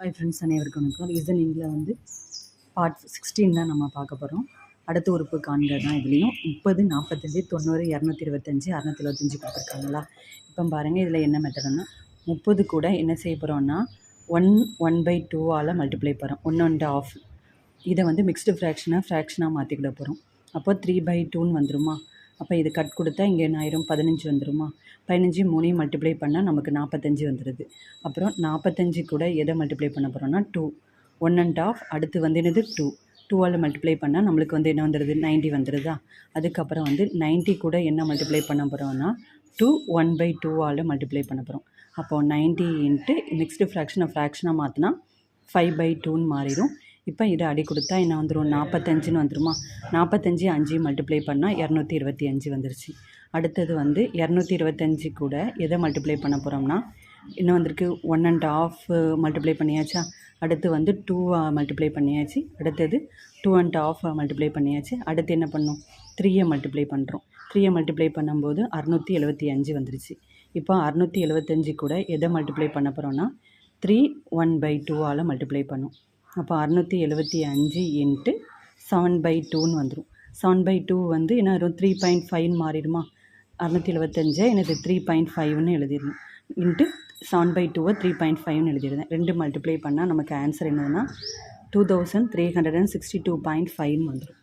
Hi friends அனைவருக்கும் வணக்கம். ரீசனிங்கில் வந்து பார்ட் சிக்ஸ்டீன் தான் நம்ம பார்க்க போகிறோம் அடுத்த உறுப்பு காண்க தான் இதுலேயும். முப்பது நாற்பத்தஞ்சு தொண்ணூறு இரநூத்தி இருபத்தஞ்சி அறநூற்றி இருபத்தஞ்சி கொடுத்துருக்காங்களா? இப்போ பாருங்கள் இதில் என்ன மெத்தடுன்னா முப்பது கூட என்ன செய்ய போகிறோன்னா ஒன் ஒன் பை டூவால் மல்டிப்ளை போகிறோம் ஒன் அண்ட் ஆஃப் இதை வந்து மிக்ஸ்டு ஃப்ராக்ஷனாக ஃப்ராக்ஷனாக மாற்றிக்கிட போகிறோம் அப்போ த்ரீ பை டூன்னு வந்துருமா? அப்போ இது கட் கொடுத்தா இங்கே என்ன ஆயிரும்? பதினஞ்சு வந்துருமா? பதினஞ்சு மூணையும் மல்டிப்ளை பண்ணால் நமக்கு நாற்பத்தஞ்சு வந்துடுது அப்புறம் நாற்பத்தஞ்சு கூட எதை மல்டிப்ளை பண்ண போகிறோம்னா டூ ஒன் அண்ட் ஆஃப் அடுத்து வந்து என்னது? டூ டூவால் மல்டிப்ளை பண்ணால் நம்மளுக்கு வந்து என்ன வந்துடுது நைன்ட்டி வந்துடுதா அதுக்கப்புறம் வந்து நைன்ட்டி கூட என்ன மல்டிப்ளை பண்ண போகிறோம்னா டூ ஒன் பை டூவால் மல்டிப்ளை பண்ண போகிறோம் அப்போது நைன்ட்டி இன்ட்டு மிக்ஸ்டு ஃப்ராக்ஷனை ஃப்ராக்ஷனாக மாற்றினா ஃபைவ் பை டூன்னு மாறிடும் இப்போ இதை அடி கொடுத்தா என்ன வந்துடும் நாற்பத்தஞ்சுன்னு வந்துருமா? நாற்பத்தஞ்சு அஞ்சு மல்டிப்ளை பண்ணால் இரநூத்தி இருபத்தி அஞ்சு வந்துருச்சு. அடுத்தது வந்து இரநூத்தி இருபத்தஞ்சு கூட எதை மல்டிப்ளை பண்ண போகிறோம்னா இன்னும் வந்திருக்கு? ஒன் அண்ட் ஆஃப் மல்டிப்ளை பண்ணியாச்சா? அடுத்து வந்து டூ மல்டிப்ளை பண்ணியாச்சு. அடுத்தது டூ அண்ட் ஆஃப் மல்டிப்ளை பண்ணியாச்சு. அடுத்து என்ன பண்ணோம்? த்ரீயை மல்டிப்ளை பண்ணுறோம் த்ரீயை மல்டிப்ளை பண்ணும்போது அறநூற்றி எழுபத்தி அஞ்சு வந்துருச்சு. இப்போ அறநூற்றி எழுபத்தஞ்சு கூட எதை மல்டிப்ளை பண்ண போகிறோன்னா த்ரீ ஒன் பை டூவால் மல்டிப்ளை பண்ணும். அப்போ அறநூற்றி எழுபத்தி அஞ்சு இன்ட்டு செவன் பை டூன்னு வந்துடும் செவன் பை டூ வந்து என்ன வரும் த்ரீ பாயிண்ட் ஃபைவ்னு மாறிடுமா? அறநூற்றி எழுபத்தஞ்சு எனக்கு த்ரீ பாயிண்ட் ஃபைவ்னு எழுதிடணும். இன்ட்டு செவன் பை டூவை த்ரீ பாயிண்ட் ஃபைவ்னு எழுதிடுறேன். ரெண்டு மல்டிப்ளை பண்ணால் நமக்கு ஆன்சர் என்னதுன்னா two thousand three hundred and sixty two point ஃபைவ்னு வந்துடும்